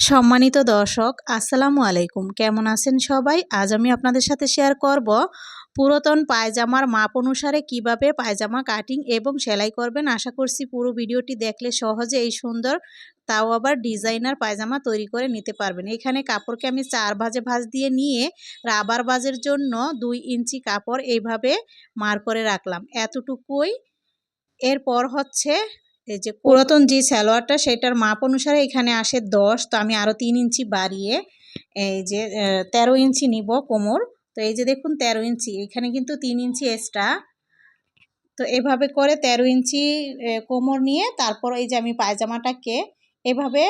সম্মানিত দর্শক, আসসালামু আলাইকুম। কেমন আছেন সবাই? আজ আমি আপনাদের সাথে শেয়ার করব পুরাতন পায়জামার মাপ অনুসারে কীভাবে পায়জামা কাটিং এবং সেলাই করবেন। আশা করছি পুরো ভিডিওটি দেখলে সহজে এই সুন্দর, তাও আবার ডিজাইনার পায়জামা তৈরি করে নিতে পারবেন। এখানে কাপড়কে আমি চার ভাজে ভাজ দিয়ে নিয়ে রাবার বাজের জন্য দুই ইঞ্চি কাপড় এইভাবে মার করে রাখলাম। এতটুকুই। এরপর হচ্ছে এই যে পুরাতন যে সালোয়ারটা সেটার মাপ অনুসারে এখানে আসে দশ, তো আমি আরও তিন ইঞ্চি বাড়িয়ে এই যে তেরো ইঞ্চি নিব কোমর। তো এই যে দেখুন তেরো ইঞ্চি, এখানে কিন্তু তিন ইঞ্চি এক্সট্রা। তো এভাবে করে তেরো ইঞ্চি কোমর নিয়ে তারপর এই যে আমি পায়জামাটাকে এভাবে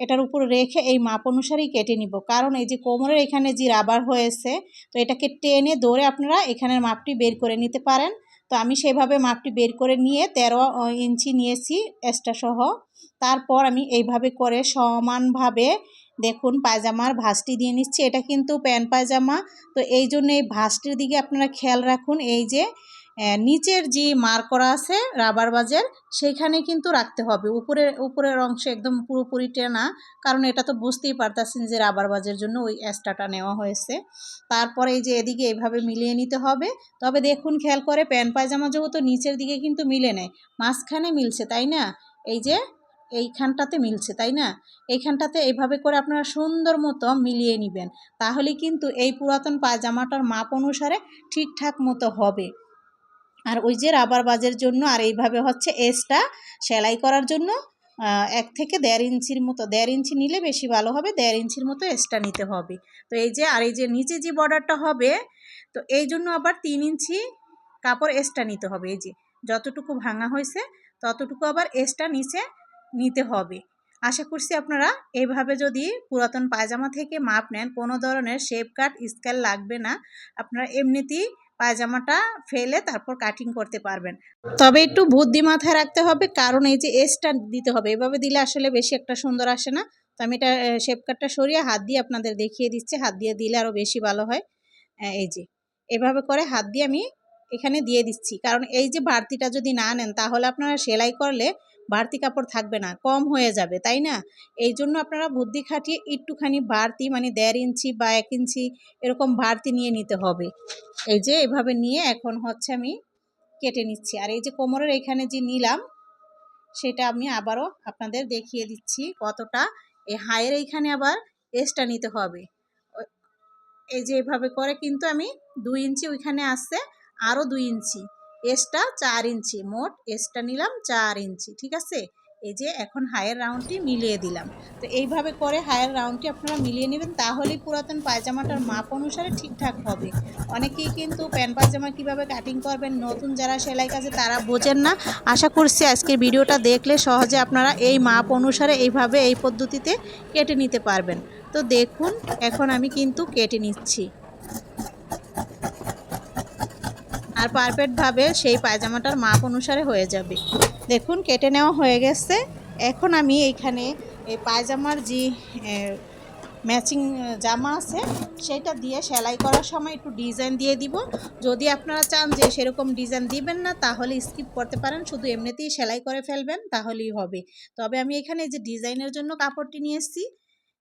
এটার উপর রেখে এই মাপ অনুসারেই কেটে নিব। কারণ এই যে কোমরের এখানে যে রাবার হয়েছে, তো এটাকে টেনে ধরে আপনারা এখানের মাপটি বের করে নিতে পারেন। তো আমি সেভাবে মাপটি বের করে নিয়ে ১৩ ইঞ্চি নিয়েছি সহ। তারপর আমি এইভাবে করে সমানভাবে দেখুন পায়জামার ভাঁজটি দিয়ে নিচ্ছি। এটা কিন্তু প্যান্ট পায়জামা। তো এই জন্য এই ভাঁজটির দিকে আপনারা খেয়াল রাখুন, এই যে নিচের যে মার করা আছে, রাবার বাজের সেইখানে কিন্তু রাখতে হবে। উপরের উপরের অংশ একদম পুরোপুরি টেনা, কারণ এটা তো বুঝতেই পারতেছেন যে রাবার বাজের জন্য ওই অ্যাস্টাটা নেওয়া হয়েছে। তারপরে এই যে এদিকে এভাবে মিলিয়ে নিতে হবে। তবে দেখুন, খেয়াল করে, প্যান্ট পায়জামা যেহেতু নিচের দিকে কিন্তু মিলে নেয় মাঝখানে মিলছে, তাই না? এই যে এইখানটাতে মিলছে, তাই না? এইখানটাতে এইভাবে করে আপনারা সুন্দর মতো মিলিয়ে নেবেন। তাহলে কিন্তু এই পুরাতন পায়জামাটার মাপ অনুসারে ঠিকঠাক মতো হবে। আর ওই যে রাবার বাজের জন্য, আর এইভাবে হচ্ছে এসটা সেলাই করার জন্য এক থেকে দেড় ইঞ্চির মতো, দেড় ইঞ্চি নিলে বেশি ভালো হবে, দেড় ইঞ্চির মতো এসটা নিতে হবে। তো এই যে, আর এই যে নিচে যে বর্ডারটা হবে, তো এই জন্য আবার তিন ইঞ্চি কাপড় এসটা নিতে হবে। এই যে, যতটুকু ভাঙা হয়েছে, ততটুকু আবার এসটা নিচে নিতে হবে। আশা করছি আপনারা এইভাবে যদি পুরাতন পায়জামা থেকে মাপ নেন, কোনো ধরনের শেপ কাট স্কেল লাগবে না। আপনারা এমনিতেই পায়জামাটা ফেলে তারপর কাটিং করতে পারবেন। তবে একটু বুদ্ধি মাথায় রাখতে হবে, কারণ এই যে এসটা দিতে হবে, এভাবে দিলে আসলে বেশি একটা সুন্দর আসে না। তো আমি এটা শেপ কাটটা সরিয়ে হাত দিয়ে আপনাদের দেখিয়ে দিচ্ছি, হাত দিয়ে দিলে আরও বেশি ভালো হয়। এই যে, এভাবে করে হাত দিয়ে আমি এখানে দিয়ে দিচ্ছি। কারণ এই যে বাড়তিটা যদি না নেন, তাহলে আপনারা সেলাই করলে বাড়তি কাপড় থাকবে না, কম হয়ে যাবে, তাই না? এই জন্য আপনারা বুদ্ধি খাটিয়ে একটুখানি বাড়তি মানে দেড় ইঞ্চি বা এক ইঞ্চি এরকম বাড়তি নিয়ে নিতে হবে। এই যে এভাবে নিয়ে এখন হচ্ছে আমি কেটে নিচ্ছি। আর এই যে কোমরের এখানে যে নিলাম, সেটা আমি আবারও আপনাদের দেখিয়ে দিচ্ছি কতটা। এই হায়ের এইখানে আবার এসটা নিতে হবে। এই যে এভাবে করে কিন্তু আমি দুই ইঞ্চি ওইখানে আসছে, আরও দুই ইঞ্চি। এসটা চার ইঞ্চি, মোট এসটা নিলাম চার ইঞ্চি, ঠিক আছে? এই যে এখন হায়ার রাউন্ডটি মিলিয়ে দিলাম। তো এইভাবে করে হায়ার রাউন্ডটি আপনারা মিলিয়ে নেবেন, তাহলেই পুরাতন পায়জামাটার মাপ অনুসারে ঠিকঠাক হবে। অনেকেই কিন্তু প্যান্ট পায়জামা কীভাবে কাটিং করবেন, নতুন যারা সেলাই কাজে তারা বোঝেন না। আশা করছি আজকের ভিডিওটা দেখলে সহজে আপনারা এই মাপ অনুসারে এইভাবে এই পদ্ধতিতে কেটে নিতে পারবেন। তো দেখুন, এখন আমি কিন্তু কেটে নিচ্ছি। আর পারফেক্টভাবে সেই পায়জামাটার মাপ অনুসারে হয়ে যাবে। দেখুন, কেটে নেওয়া হয়ে গেছে। এখন আমি এইখানে এই পায়জামার যে ম্যাচিং জামা আছে, সেটা দিয়ে সেলাই করার সময় একটু ডিজাইন দিয়ে দিব। যদি আপনারা চান যে সেরকম ডিজাইন দিবেন না, তাহলে স্কিপ করতে পারেন। শুধু এমনিতেই সেলাই করে ফেলবেন, তাহলেই হবে। তবে আমি এখানে যে ডিজাইনের জন্য কাপড়টি নিয়ে এসেছি,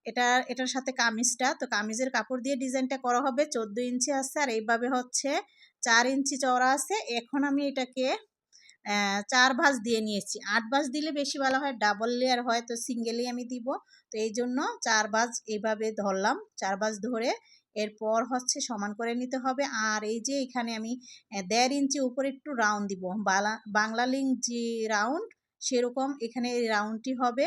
এটা, এটার সাথে কামিজটা, তো কামিজের কাপড় দিয়ে ডিজাইনটা করা হবে। চোদ্দ ইঞ্চি আছে, আর এইভাবে হচ্ছে চার ইঞ্চি চওড়া আছে। এখন আমি এটাকে চার ভাঁজ দিয়ে নিয়েছি। আট ভাঁজ দিলে বেশি ভালো হয়, ডাবল লেয়ার হয় তো সিঙ্গেলই আমি দিব। তো এই জন্য চার ভাঁজ এইভাবে ধরলাম। চার ভাঁজ ধরে এরপর হচ্ছে সমান করে নিতে হবে। আর এই যে এখানে আমি দেড় ইঞ্চি উপরে একটু রাউন্ড দিব। বাংলা লিঙ্ক যে রাউন্ড সেরকম এখানে রাউন্ডটি হবে।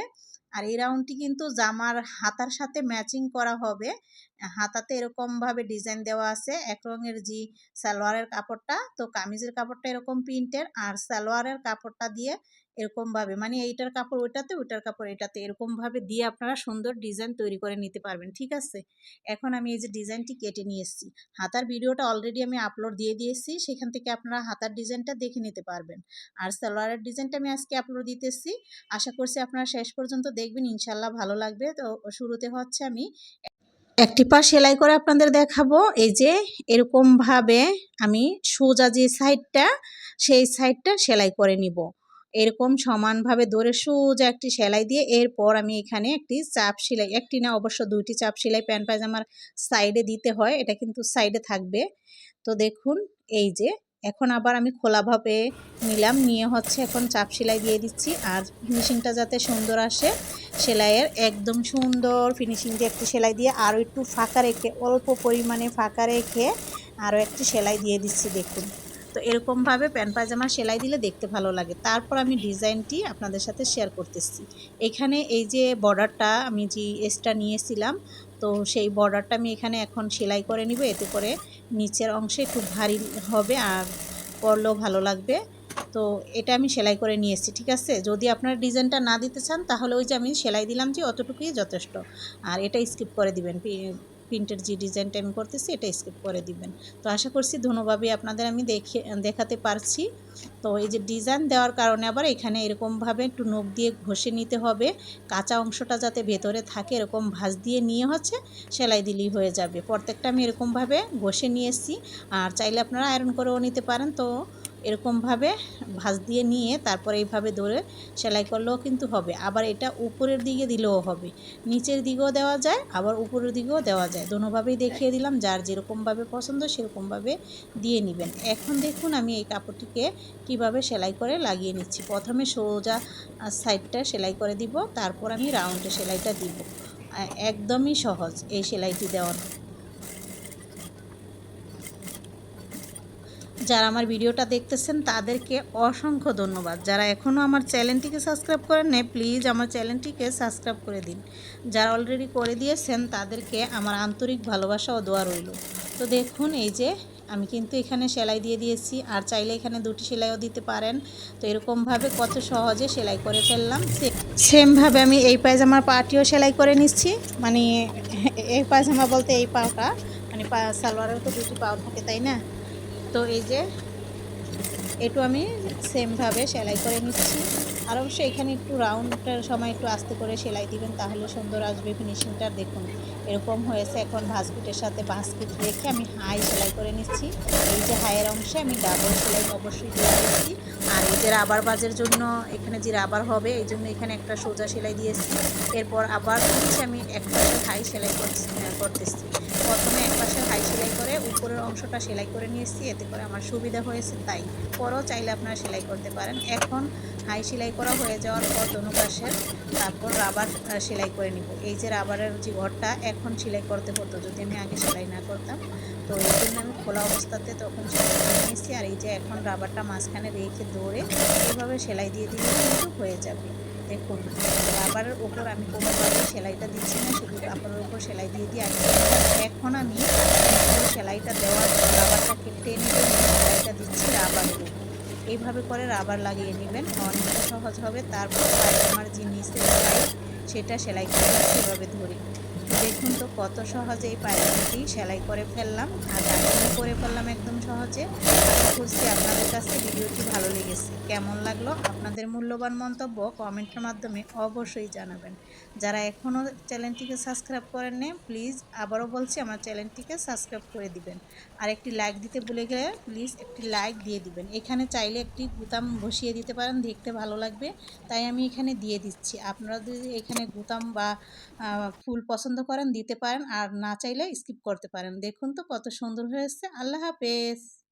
আর এই রাউন্ডটি কিন্তু জামার হাতার সাথে ম্যাচিং করা হবে। হাতাতে এরকমভাবে ডিজাইন দেওয়া আছে। এক রঙের যে সালোয়ারের কাপড়টা, তো কামিজের কাপড়টা এরকম প্রিন্টের আর সালোয়ারের কাপড়টা দিয়ে এরকমভাবে মানে এইটার কাপড় ওইটাতে, ওইটার কাপড় এটাতে এরকমভাবে দিয়ে আপনারা সুন্দর ডিজাইন তৈরি করে নিতে পারবেন, ঠিক আছে? এখন আমি এই যে ডিজাইনটি কেটে নিয়ে এসেছি। হাতার ভিডিওটা অলরেডি আমি আপলোড দিয়ে দিয়েছি, সেখান থেকে আপনারা হাতার ডিজাইনটা দেখে নিতে পারবেন। আর সালোয়ারের ডিজাইনটা আমি আজকে আপলোড দিতেছি। আশা করছি আপনারা শেষ পর্যন্ত দেখবেন ইনশাল্লাহ ভালো লাগবে। তো শুরুতে হচ্ছে আমি একটি পা সেলাই করে আপনাদের দেখাবো। এই যে এরকমভাবে আমি সোজা যে সাইডটা, সেই সাইডটা সেলাই করে নিব। এরকম সমানভাবে ধরে সোজা একটি সেলাই দিয়ে এরপর আমি এখানে একটি চাপ সেলাই, একটি না, অবশ্য দুইটি চাপ সেলাই প্যান্ট পায়জামার সাইডে দিতে হয়, এটা কিন্তু সাইডে থাকবে। তো দেখুন, এই যে এখন আবার আমি খোলাভাবে নিলাম। নিয়ে হচ্ছে এখন চাপ সেলাই দিয়ে দিচ্ছি। আর ফিনিশিংটা যাতে সুন্দর আসে, সেলাইয়ের একদম সুন্দর ফিনিশিং দিয়ে একটি সেলাই দিয়ে আরও একটু ফাঁকা রেখে, অল্প পরিমাণে ফাঁকা রেখে আরও একটি সেলাই দিয়ে দিচ্ছি দেখুন। তো এরকমভাবে প্যান্ট পায়জামা সেলাই দিলে দেখতে ভালো লাগে। তারপর আমি ডিজাইনটি আপনাদের সাথে শেয়ার করতেছি। এখানে এই যে বর্ডারটা আমি যে এসটা নিয়েছিলাম তো সেই বর্ডারটা আমি এখানে এখন সেলাই করে নিব। এতে করে নিচের অংশে খুব ভারী হবে আর পরলেও ভালো লাগবে। তো এটা আমি সেলাই করে নিয়েছি ঠিক আছে? যদি আপনার ডিজাইনটা না দিতে চান, তাহলে ওই যে আমি সেলাই দিলাম যে, অতটুকুই যথেষ্ট। আর এটা স্কিপ করে দিবেন প্রিন্টের যে ডিজাইনটা আমি করতেছি, এটা স্কিপ করে দিবেন। তো আশা করছি ধন্যভাবে আপনাদের আমি দেখে, দেখাতে পারছি। তো এই যে ডিজাইন দেওয়ার কারণে আবার এখানে এরকমভাবে একটু নখ দিয়ে ঘষে নিতে হবে। কাঁচা অংশটা যাতে ভেতরে থাকে, এরকম ভাঁজ দিয়ে নিয়ে হচ্ছে সেলাই দিলেই হয়ে যাবে। প্রত্যেকটা আমি এরকমভাবে ঘষে নিয়ে এসেছি আর চাইলে আপনারা আয়রন করেও নিতে পারেন। তো এরকমভাবে ভাঁজ দিয়ে নিয়ে তারপরে এইভাবে ধরে সেলাই করলেও কিন্তু হবে। আবার এটা উপরের দিকে দিলেও হবে। নিচের দিকেও দেওয়া যায়, আবার উপরের দিকেও দেওয়া যায়। দোনোভাবেই দেখিয়ে দিলাম, যার যেরকমভাবে পছন্দ সেরকমভাবে দিয়ে নেবেন। এখন দেখুন আমি এই কাপড়টিকে কীভাবে সেলাই করে লাগিয়ে নিচ্ছি। প্রথমে সোজা সাইডটা সেলাই করে দিব, তারপর আমি রাউন্ডে সেলাইটা দিব। একদমই সহজ এই সেলাইটি দেওয়ানো যারা আমার ভিডিওটা দেখতেছেন, তাদেরকে অসংখ্য ধন্যবাদ। যারা এখনও আমার চ্যানেলটিকে সাবস্ক্রাইব করেন নেই, প্লিজ আমার চ্যানেলটিকে সাবস্ক্রাইব করে দিন। যারা অলরেডি করে দিয়েছেন, তাদেরকে আমার আন্তরিক ভালোবাসা ও দোয়া রইল। তো দেখুন, এই যে আমি কিন্তু এখানে সেলাই দিয়ে দিয়েছি, আর চাইলে এখানে দুটি সেলাইও দিতে পারেন। তো এরকমভাবে কত সহজে সেলাই করে ফেললাম। সেমভাবে আমি এই পায়জামার পাটিও সেলাই করে নিচ্ছি। মানে এই পায়জামা বলতে এই পাওটা মানে সালোয়ারেও তো দুটি পাও থাকে, তাই না? তো এই যে একটু আমি সেমভাবে সেলাই করে নিচ্ছি। আর অবশ্যই এখানে একটু রাউন্ডটার সময় একটু আস্তে করে সেলাই দিবেন, তাহলে সুন্দর আসবে ফিনিশিংটা দেখুন। এরকম হয়েছে এখন ভাস্কুটের সাথে ভাসকিট রেখে আমি হাই সেলাই করে নিচ্ছি। এই যে হাইয়ের অংশে আমি ডাবল সেলাই অবশ্যই দিয়ে নিচ্ছি। আর যে রাবার বাজের জন্য এখানে যে রাবার হবে, এই জন্য এখানে একটা সোজা সেলাই দিয়েছি এরপর আবার হচ্ছে আমি এক পাশে হাই সেলাই করতেছি। প্রথমে এক পাশে হাই সেলাই করে উপরের অংশটা সেলাই করে নিয়েছি এতে করে আমার সুবিধা হয়েছে তাই। পরও চাইলে আপনারা সেলাই করতে পারেন। এখন হাই সেলাই করা হয়ে যাওয়ার পর দোনো পাশের তারপর রাবার সেলাই করে নিব। এই যে রাবারের যে ঘরটা, এখন সেলাই করতে হতো, যদি আমি আগে সেলাই না করতাম। তো এই জন্য আমি খোলা অবস্থাতে তখন সেলাই করে নিয়েছি আর এই যে এখন রাবারটা মাঝখানে রেখে দৌড়ে এইভাবে সেলাই দিয়ে দিলে কিন্তু হয়ে যাবে। দেখুন, রাবারের ওপর আমি কোনোভাবে সেলাইটা দিচ্ছি না, শুধু কাপড়ের ওপর সেলাই দিয়ে দিয়ে আগে এখন আমি সেলাইটা দেওয়ার রাবারটা কেটে নিয়ে সেলাইটা দিচ্ছি রাবারের উপর। এইভাবে করে রাবার লাগিয়ে নেবেন অনেকটা সহজ হবে। তারপর আমার যে নিচের সাইড সেটা সেলাই করে সেভাবে ধরে। দেখুন তো কত সহজে এই পায়জামাটি সেলাই করে ফেললাম। আর গাছগুলো করে ফেললাম একদম সহজে। আশা করছি আপনাদের কাছে ভিডিওটি ভালো লেগেছে। কেমন লাগল আপনাদের মূল্যবান মন্তব্য কমেন্টের মাধ্যমে অবশ্যই জানাবেন। যারা এখনও চ্যানেলটিকে সাবস্ক্রাইব করেন নে প্লিজ আবারও বলছি আমার চ্যানেলটিকে সাবস্ক্রাইব করে দিবেন। আর একটি লাইক দিতে ভুলে গেলে প্লিজ একটি লাইক দিয়ে দিবেন। এখানে চাইলে একটি গুতাম বসিয়ে দিতে পারেন, দেখতে ভালো লাগবে। তাই আমি এখানে দিয়ে দিচ্ছি। আপনারা যদি এখানে গুতাম বা ফুল পছন্দ করেন, দিতে পারেন, আর না চাইলে স্কিপ করতে পারেন। দেখুন তো কত সুন্দর হয়েছে। আল্লাহ হাফেজ।